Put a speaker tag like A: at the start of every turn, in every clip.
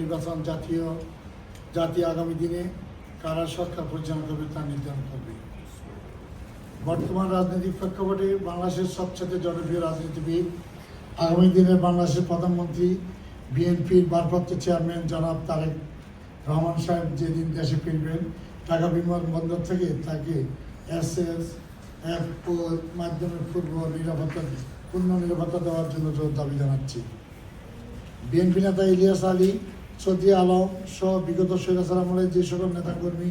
A: নির্বাচন জাতীয় জাতি আগামী দিনে কারা সরকার পরিচালনা করবে তা নির্ধারণ করবে। বর্তমান রাজনৈতিক প্রেক্ষাপটে বাংলাদেশের সবচেয়ে জনপ্রিয় রাজনীতিবিদ আগামী দিনে বাংলাদেশের প্রধানমন্ত্রী, বিএনপির ভারপ্রাপ্ত চেয়ারম্যান জনাব তারেক রহমান সাহেব যেদিন দেশে ফিরবেন, ঢাকা বিমানবন্দর থেকে তাকে এস এস, এফ মাধ্যমে পূর্ব নিরাপত্তা, পূর্ণ নিরাপত্তা দেওয়ার জন্য জোর দাবি জানাচ্ছি। বিএনপি নেতা ইলিয়াস আলী, সৌদি আলম সহ বিগত সৈরাসার আমলে যে সকল নেতাকর্মী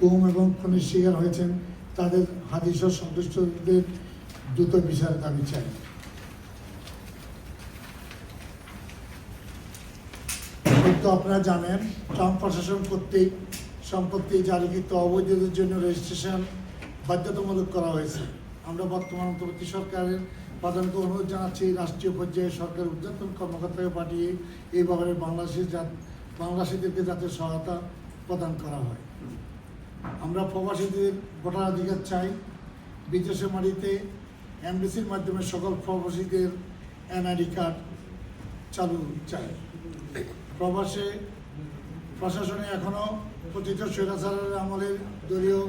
A: গুম এবং খুনের শিকার হয়েছেন, তাদের হাদিস ও সন্তুষ্টদের দ্রুত বিচার দাবি চাই। কিন্তু আপনারা জানেন, ট্রাম্প প্রশাসন কর্তৃক সম্পত্তি জারিকৃত অবৈধদের জন্য রেজিস্ট্রেশন বাধ্যতামূলক করা হয়েছে। আমরা বর্তমান অন্তর্বর্তী সরকারের প্রধানকে অনুরোধ জানাচ্ছি, রাষ্ট্রীয় পর্যায়ে সরকার উদ্যোতন কর্মকর্তাকে পাঠিয়ে এই ব্যাপারে বাংলাদেশের বাংলাদেশিদেরকে যাতে সহায়তা প্রদান করা হয়। আমরা প্রবাসীদের ভোটাধিকার চাই। বিদেশে মাটিতে এমবিসির মাধ্যমে সকল প্রবাসীদের এনআইডি কার্ড চালু চাই। প্রবাসে প্রশাসনে এখনও পতিত স্বৈরাচারের আমলের দলীয়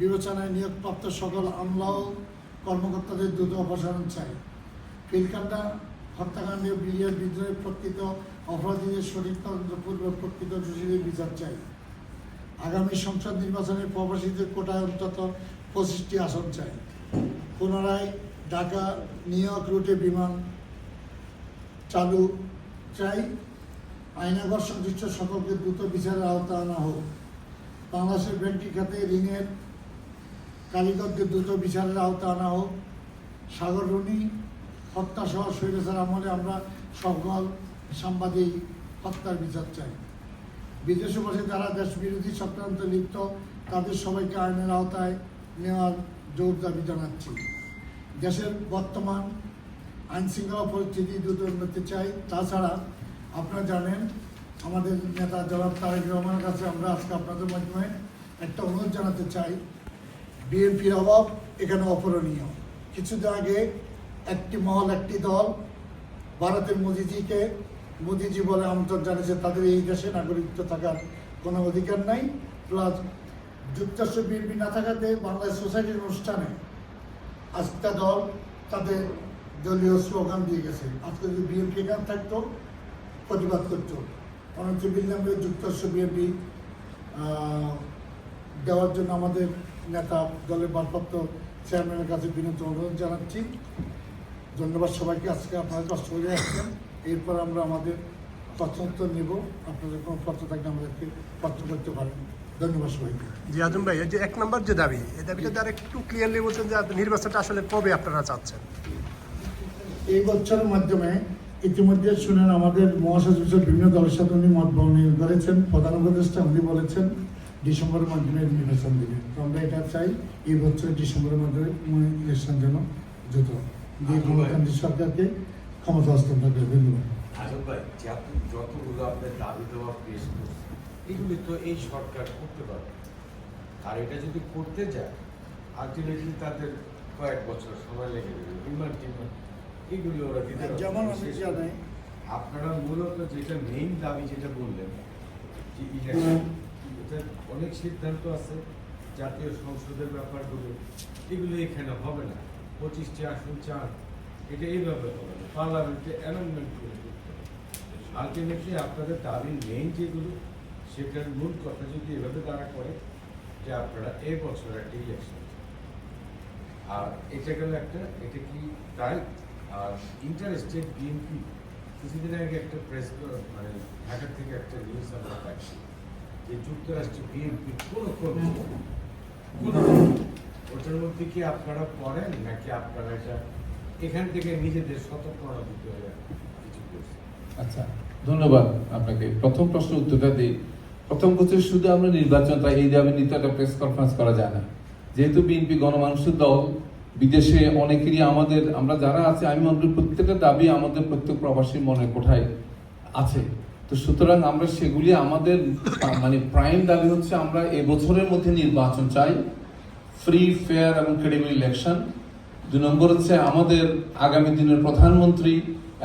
A: বিবেচনায় নিয়োগপ্রাপ্ত সকল আমলা ও কর্মকর্তাদের দ্রুত অপসারণ চাই। ফিলকান্ডা হত্যাকাণ্ডে বিলিয়ার বিদ্রোহের প্রকৃত অপরাধীদের সঠিক তদন্তপূর্বক প্রকৃত দোষীদের বিচার চাই। আগামী সংসদ নির্বাচনে প্রবাসীদের কোটায় অন্তত পঁচিশটি আসন চাই। পুনরায় ঢাকা, নিউ ইয়র্ক রুটে বিমান চালু চাই। আইনাগর সংশ্লিষ্ট সকলকে দ্রুত বিচারের আওতা আনা হোক। বাংলাদেশের ব্যাংকিং খাতে ঋণের কালীগঞ্জকে দ্রুত বিচারের আওতা আনা হোক। সাগর রুনি হত্যা সহ স্বৈরাচার আমলে আমরা সকল সাংবাদিক হত্যার বিচার চাই। বিদেশে বসে যারা দেশ বিরোধী চক্রান্ত লিপ্ত, তাদের সবাইকে আইনের আওতায় নেওয়ার জোর দাবি জানাচ্ছি। দেশের বর্তমান আইন শৃঙ্খলা পরিস্থিতি দ্রুত উন্নতি চাই। তাছাড়া আপনারা জানেন, আমাদের নেতা জনাব তারেক রহমানের কাছে আমরা আজকে আপনাদের মাধ্যমে একটা অনুরোধ জানাতে চাই। বিএনপির অভাব, এখানে অপরণীয় কিছুদিন আগে একটি মহল, একটি দল ভারতের মোদিজিকে, মোদিজি বলে আমন্ত্রণ জানিয়েছে, তাদের এই দেশে নাগরিকত্ব থাকার কোনো অধিকার নাই। প্লাস যুক্তরাষ্ট্র বিএনপি না থাকাতে বাংলাদেশ সোসাইটির অনুষ্ঠানে আজকে দল তাদের দলীয় স্লোগান দিয়ে গেছে। আজকে যদি বিএনপি গান থাকতো, প্রতিবাদ করতো। অনেক বিল্লামে যুক্তরাষ্ট্র বিএনপি দেওয়ার জন্য আমাদের নেতা দলের ভারপ্রাপ্ত চেয়ারম্যানের কাছে বিনীত অনুরোধ জানাচ্ছি। ধন্যবাদ সবাইকে আজকে আপনারা কষ্ট করে আসছেন এরপর আমরা আমাদের তথ্যোত্তর নেব। আপনাদের কোনো পত্র থাকলে আমাদেরকে পত্র করতে পারেন। ধন্যবাদ সবাইকে।
B: জি আজম ভাই এই যে এক নম্বর যে দাবি এই দাবিটা দ্বারা একটু ক্লিয়ারলি বলছেন যে নির্বাচনটা আসলে কবে আপনারা চাচ্ছেন?
A: এই বছরের মাধ্যমে ইতিমধ্যে শুনেন আমাদের মহাসচিব বিভিন্ন দলের সাথে উনি মত বর্ণন করেছেন। প্রধান উপদেষ্টা উনি বলেছেন ডিসেম্বরের মাধ্যমে নির্বাচন দিবেন তো আমরা এটা চাই এই বছর ডিসেম্বরের মাধ্যমে ইলেকশন যেন দিয়ে গণতান্ত্রিক সরকারকে ক্ষমতা হস্তান্তর করে ধন্যবাদ
C: যে আপনি যতগুলো আপনার দাবি দেওয়া পেশ করছেন এগুলি তো এই সরকার করতে পারবে। আর এটা যদি করতে যায় আলটিমেটলি তাদের কয়েক বছর সময় লেগে যাবে এগুলি ওরা দিতে
A: যেমন
C: আপনারা মূলত যেটা মেইন দাবি যেটা বললেন যে ইলেকশন এটা অনেক সিদ্ধান্ত আছে, জাতীয় সংসদের ব্যাপারগুলো, এগুলো এখানে হবে না। পঁচিশটি আসন চান, এটা এইভাবে হবে না। পার্লামেন্টে অ্যামেন্ডমেন্ট করে করতে হবে। আলটিমেটলি আপনাদের দাবির মেইন যেগুলো, সেটার মূল কথা যদি এভাবে দাঁড়া করে, যে আপনারা এই বছর একটা ইলেকশন আর এটা গেল একটা, এটা কি তাই? আর ইন্টারেস্টেড বিএনপি কিছুদিন আগে একটা প্রেস মানে ঢাকা থেকে একটা নিউজ আমরা পাচ্ছি। যে যুক্তরাষ্ট্রে বিএনপি কোনো কর্মী কোনো ওটার মধ্যে কি আপনারা পড়েন নাকি আপনারা এটা এখান থেকে নিজেদের সতর্কতা দিতে হবে কিছু
D: আচ্ছা ধন্যবাদ আপনাকে। প্রথম প্রশ্ন উত্তরটা দিই। প্রথম কথা শুধু আমরা নির্বাচনটা এই দাবি নিতে একটা প্রেস কনফারেন্স করা যায় না। যেহেতু বিএনপি গণমানুষের দল বিদেশে অনেকেরই আমাদের আমরা যারা আছে আমি মনে করি প্রত্যেকটা দাবি আমাদের প্রত্যেক প্রবাসীর মনে কোঠায় আছে। তো সুতরাং আমরা সেগুলি আমাদের মানে প্রাইম দাবি হচ্ছে আমরা এবছরের মধ্যে নির্বাচন চাই। ফ্রি ফেয়ার এবং ক্রেডিবল ইলেকশন দুই নম্বর হচ্ছে আমাদের আগামী দিনের প্রধানমন্ত্রী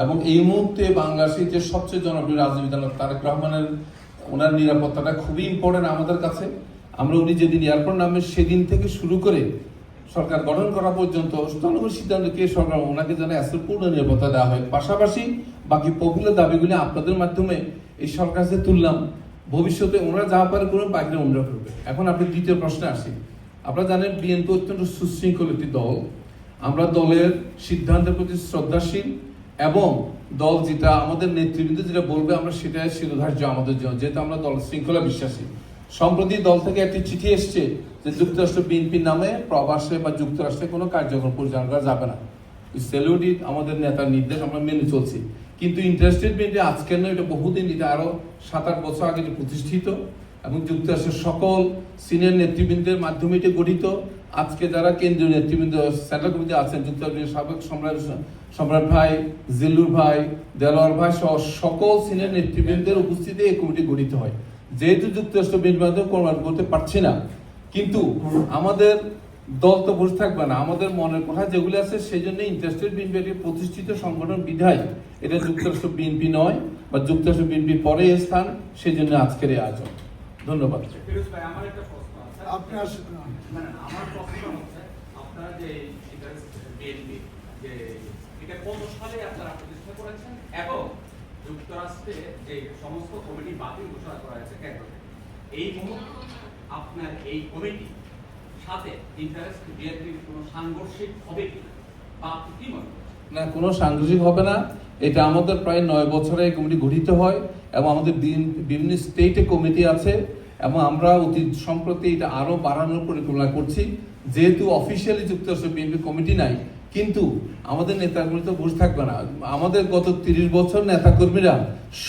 D: এবং এই মুহূর্তে বাংলাদেশের যে সবচেয়ে জনপ্রিয় রাজনীতি দল তারেক রহমানের, ওনার নিরাপত্তাটা খুবই ইম্পর্টেন্ট আমাদের কাছে। আমরা উনি যেদিন এয়ারপোর্ট নামে সেদিন থেকে শুরু করে সরকার গঠন করা পর্যন্ত জনগণ সিদ্ধান্ত কে সরকার ওনাকে যেন আসলে পূর্ণ নিরাপত্তা দেওয়া হয়। পাশাপাশি বাকি পপুলার দাবিগুলি আপনাদের মাধ্যমে এই সরকার কাছে তুললাম। ভবিষ্যতে ওনারা যা পারে করবেন বাকিটা ওনারা করবে। এখন আপনি দ্বিতীয় প্রশ্নে আসি। আপনারা জানেন, বিএনপি অত্যন্ত সুশৃঙ্খল একটি দল। আমরা দলের সিদ্ধান্তের প্রতি শ্রদ্ধাশীল এবং দল যেটা আমাদের নেতৃবৃন্দ যেটা বলবে, আমরা সেটাই শিরোধার্য আমাদের জন্য, যেহেতু আমরা দল শৃঙ্খলা বিশ্বাসী। সম্প্রতি দল থেকে একটি চিঠি এসছে যে যুক্তরাষ্ট্র বিএনপি নামে প্রবাসে বা যুক্তরাষ্ট্রে কোনো কার্যক্রম পরিচালনা করা যাবে না। সেলুডি আমাদের নেতার নির্দেশ, আমরা মেনে চলছি। কিন্তু ইন্টারেস্টেড বিএনপি আজকের নয় এটা বহুদিন এটা আরও সাত আট বছর আগে প্রতিষ্ঠিত এবং যুক্তরাষ্ট্রের সকল সিনিয়র নেতৃবৃন্দের মাধ্যমে এটি গঠিত। আজকে যারা কেন্দ্রীয় নেতৃবৃন্দ সেন্ট্রাল কমিটি আছেন, যুক্তরাষ্ট্রের সাবেক সম্রাট সম্রাট ভাই, জিল্লুর ভাই, দেলোয়ার ভাই সহ সকল সিনিয়র নেতৃবৃন্দের উপস্থিতিতে এই কমিটি গঠিত হয়। যেহেতু যুক্তরাষ্ট্র মাধ্যমে করতে পারছি না, কিন্তু আমাদের দল তো বসে থাকবে না। আমাদের মনের কথা যেগুলো আছে সেই জন্য ইন্টারেস্টেড বিএনপি একটি প্রতিষ্ঠিত সংগঠন বিধায় এটা যুক্তরাষ্ট্র বিএনপি নয় বা যুক্তরাষ্ট্র বিএনপি পরে স্থান সেই জন্য আজকের এই আয়োজন। ধন্যবাদ।
E: ফিরোজ ভাই আমার একটা প্রশ্ন আছে।
A: আপনার
E: না না আমার প্রশ্ন হচ্ছে আপনারা যে বিএনপি যে এটা কত সালে আপনারা প্রতিষ্ঠা করেছেন এবং যুক্তরাষ্ট্রে যে সমস্ত কমিটি বাতিল ঘোষণা করা হয়েছে এই মুহূর্তে আপনার এই কমিটি সাথে ইন্টারেস্ট বিএনপির কোনো সাংঘর্ষিক হবে কি বা কি মনে
D: না, কোনো সাংঘর্ষিক হবে না। এটা আমাদের প্রায় নয় বছরে এই কমিটি গঠিত হয় এবং আমাদের বিভিন্ন স্টেটে কমিটি আছে এবং আমরা অতি সম্প্রতি এটা আরও বাড়ানোর পরিকল্পনা করছি। যেহেতু অফিসিয়ালি যুক্তরাষ্ট্র বিএনপি কমিটি নাই, কিন্তু আমাদের নেতাগুলি তো বসে থাকবে না। আমাদের গত তিরিশ বছর নেতাকর্মীরা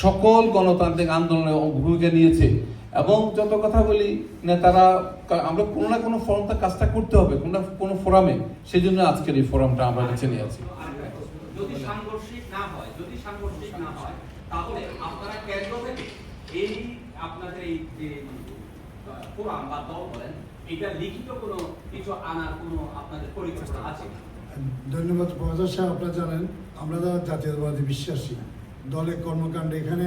D: সকল গণতান্ত্রিক আন্দোলনে ভূমিকা নিয়েছে। এবং যত কথা বলি নেতারা আমরা কোনো না কোনো ফোরামটা কাজটা করতে হবে কোনো না কোনো ফোরামে সেই জন্য আজকের এই ফোরামটা আমরা বেছে নিয়েছি।
E: আরেকটা যদি সাংঘর্ষিক না হয় যদি সাংঘর্ষিক না হয় তাহলে আপনারা কেন্দ্র থেকে এই আপনাদের এই যে ফোরাম বা দল বলেন এটা লিখিত কোনো কিছু আনার কোনো আপনাদের পরিকল্পনা আছে?
A: ধন্যবাদ প্রফেসর সাহেব আপনারা জানেন আমরা জাতীয়তাবাদী বিশ্বাসী। দলের কর্মকাণ্ডে এখানে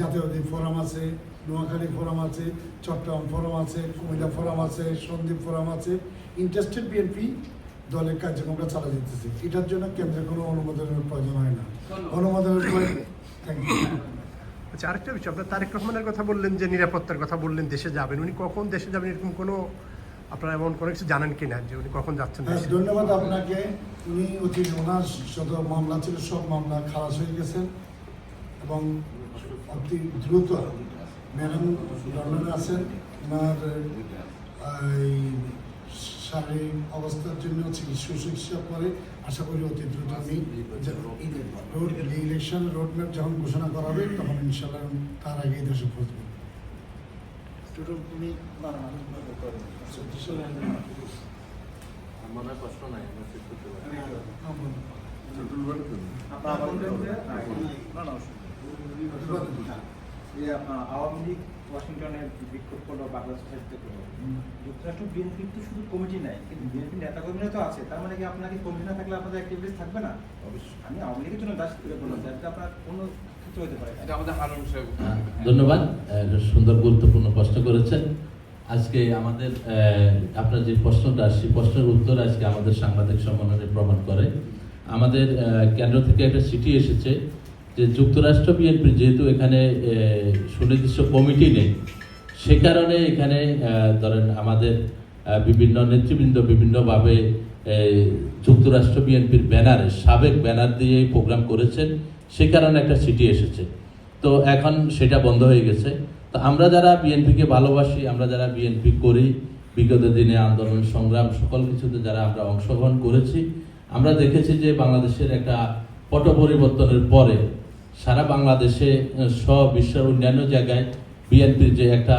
A: জাতীয়বাদী ফোরাম আছে নোয়াখালী ফোরাম আছে চট্টগ্রাম ফোরাম আছে কুমিল্লা ফোরাম আছে সন্দীপ ফোরাম আছে। ইন্টারেস্টেড বিএনপি দলের কার্যক্রমটা চালা যেতেছে। এটার জন্য কেন্দ্রের কোনো অনুমোদনের প্রয়োজন হয় না। অনুমোদনের প্রয়োজন থ্যাংক ইউ
B: আচ্ছা আরেকটা বিষয় আপনার তারেক রহমানের কথা বললেন যে নিরাপত্তার কথা বললেন দেশে যাবেন। উনি কখন দেশে যাবেন এরকম কোনো আপনারা এমন কোনো কিছু জানেন কি না যে উনি কখন যাচ্ছেন
A: হ্যাঁ, ধন্যবাদ আপনাকে। উনি অতি ওনার যত মামলা ছিল সব মামলা খালাস হয়ে গেছেন এবং অতি দ্রুত ম্যাডাম লন্ডনে আছেন। ওনার এই শারীরিক অবস্থার জন্য চিকিৎসা চিকিৎসা করে। আশা করি অতি দ্রুত আমি রোড ইলেকশন রোডম্যাপ যখন ঘোষণা করা হবে তখন ইনশাল্লাহ তার আগে দেশে না,
F: আমার প্রশ্ন নাই
A: হ্যাঁ, বলুন।
G: আপনার বললেন যে না না যে আপনার আওয়ামী লীগ ওয়াশিংটনে বিক্ষোভ করল বাংলাদেশ সাহিত্য করল। যুক্তরাষ্ট্র বিএনপির তো শুধু কমিটি নাই কিন্তু বিএনপির নেতাকর্মীরা তো আছে তার মানে কি আপনাকে কমিটি না থাকলে আপনাদের অ্যাক্টিভিটিস থাকবে না? অবশ্যই। আমি আওয়ামী লীগের জন্য দাস করে বললাম যাতে আপনার কোনো ক্ষেত্র হতে পারে।
D: এটা আমাদের হারুন সাহেব
F: ধন্যবাদ সুন্দর গুরুত্বপূর্ণ প্রশ্ন করেছেন। আজকে আমাদের আপনার যে প্রশ্নটা সেই প্রশ্নের উত্তর আজকে আমাদের সাংবাদিক সম্মেলনে প্রমাণ করে। আমাদের কেন্দ্র থেকে একটা চিঠি এসেছে যে যুক্তরাষ্ট্র বিএনপি যেহেতু এখানে সুনির্দিষ্ট কমিটি নেই, সে কারণে এখানে ধরেন আমাদের বিভিন্ন নেতৃবৃন্দ বিভিন্নভাবে যুক্তরাষ্ট্র বিএনপির ব্যানারে, সাবেক ব্যানার দিয়ে এই প্রোগ্রাম করেছেন, সে কারণে একটা চিঠি এসেছে। তো এখন সেটা বন্ধ হয়ে গেছে। তো আমরা যারা বিএনপিকে ভালোবাসি, আমরা যারা বিএনপি করি, বিগত দিনে আন্দোলন, সংগ্রাম, সকল কিছুতে যারা আমরা অংশগ্রহণ করেছি, আমরা দেখেছি যে বাংলাদেশের একটা পট পরিবর্তনের পরে সারা বাংলাদেশে সব বিশ্বের অন্যান্য জায়গায় বিএনপির যে একটা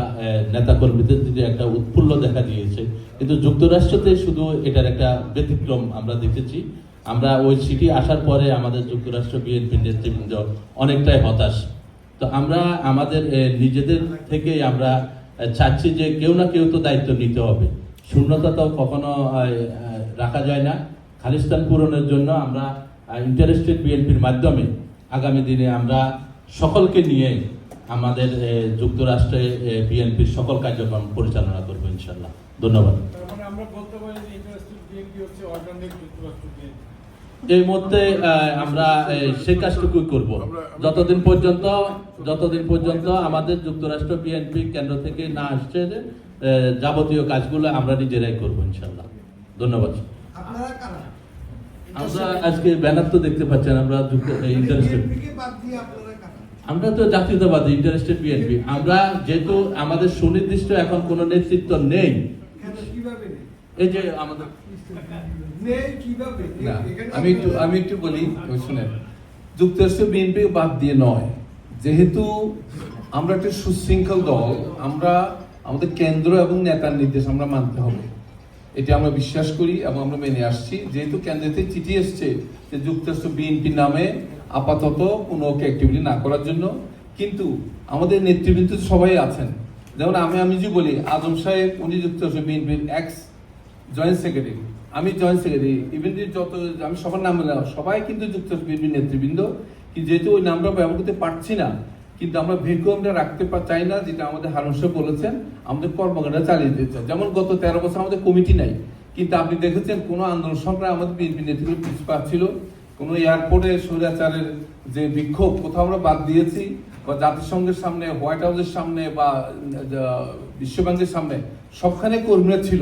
F: নেতাকর্মীদের যে একটা উৎফুল্ল দেখা দিয়েছে। কিন্তু যুক্তরাষ্ট্রতে শুধু এটার একটা ব্যতিক্রম আমরা দেখেছি। আমরা ওই সিটি আসার পরে আমাদের যুক্তরাষ্ট্র বিএনপির নেতৃবৃন্দ অনেকটাই হতাশ। তো আমরা আমাদের নিজেদের থেকে আমরা চাচ্ছি যে কেউ না কেউ তো দায়িত্ব নিতে হবে। শূন্যতা তো কখনো রাখা যায় না। খালিস্তান পূরণের জন্য আমরা ইন্টারেস্টেড বিএনপির মাধ্যমে আগামী দিনে আমরা সকলকে নিয়ে আমাদের যুক্তরাষ্ট্রে বিএনপির সকল কার্যক্রম পরিচালনা করব ইনশাল্লাহ ধন্যবাদ।
H: মানে আমরা বলতে পারি যে ইন্টারেস্টেড বিএনপি হচ্ছে অর্গানিক যুক্তরাষ্ট্র বিএনপি।
F: এই মধ্যে আহ, আমরা সেই কাজটুকুই করব। যতদিন পর্যন্ত যতদিন পর্যন্ত আমাদের যুক্তরাষ্ট্র বিএনপি কেন্দ্র থেকে না আসছে আহ, যাবতীয় কাজগুলো আমরা নিজেরাই করব ইনশাল্লাহ ধন্যবাদ।
A: আপনারা কারা?
F: আমরা আজকে ব্যানার তো দেখতে পাচ্ছেন, আমরা ইন্টারেস্টেড আমরা তো জাতীয়তাবাদী ইন্টারেস্টেড বিএনপি আমরা যেহেতু আমাদের সুনির্দিষ্ট এখন কোনো নেতৃত্ব নেই? এই যে আমাদের
D: আমি একটু আমি একটু বলি শুনেন। যুক্তরাষ্ট্র বিএনপি বাদ দিয়ে নয়। যেহেতু আমরা একটা সুশৃঙ্খল দল, আমরা আমাদের কেন্দ্র এবং নেতার নির্দেশ আমরা মানতে হবে। এটি আমরা বিশ্বাস করি এবং আমরা মেনে আসছি। যেহেতু কেন্দ্রতে চিঠি এসছে যে যুক্তরাষ্ট্র বিএনপি নামে আপাতত কোনো অ্যাক্টিভিটি না করার জন্য, কিন্তু আমাদের নেতৃবৃন্দ সবাই আছেন। যেমন আমি আমি যে বলি, আজম সাহেব, উনি যুক্তরাষ্ট্র বিএনপির এক্স জয়েন্ট সেক্রেটারি আমি জয়েন্ট সেক্রেটারি ইভেন যত, আমি সবার নাম সবাই কিন্তু যুক্তরাষ্ট্র বিএনপির নেতৃবৃন্দ। কিন্তু যেহেতু ওই নামটা ব্যবহার করতে পারছি না কিন্তু আমরা ভ্যাকুয়ামটা রাখতে চাই না, যেটা আমাদের হারুন সাহেব বলেছেন, আমাদের কর্মকাণ্ড চালিয়ে যেতে চাই। যেমন গত তেরো বছর আমাদের কমিটি নাই, কিন্তু আপনি দেখেছেন কোনো আন্দোলন সংগ্রাম আমাদের বিএনপি নেতৃত্ব পিছপা ছিল, কোনো এয়ারপোর্টে স্বৈরাচারের যে বিক্ষোভ, কোথাও আমরা বাদ দিয়েছি, বা জাতিসংঘের সামনে, হোয়াইট হাউসের সামনে, বা বিশ্বব্যাংকের সামনে, সবখানে কর্মীরা ছিল।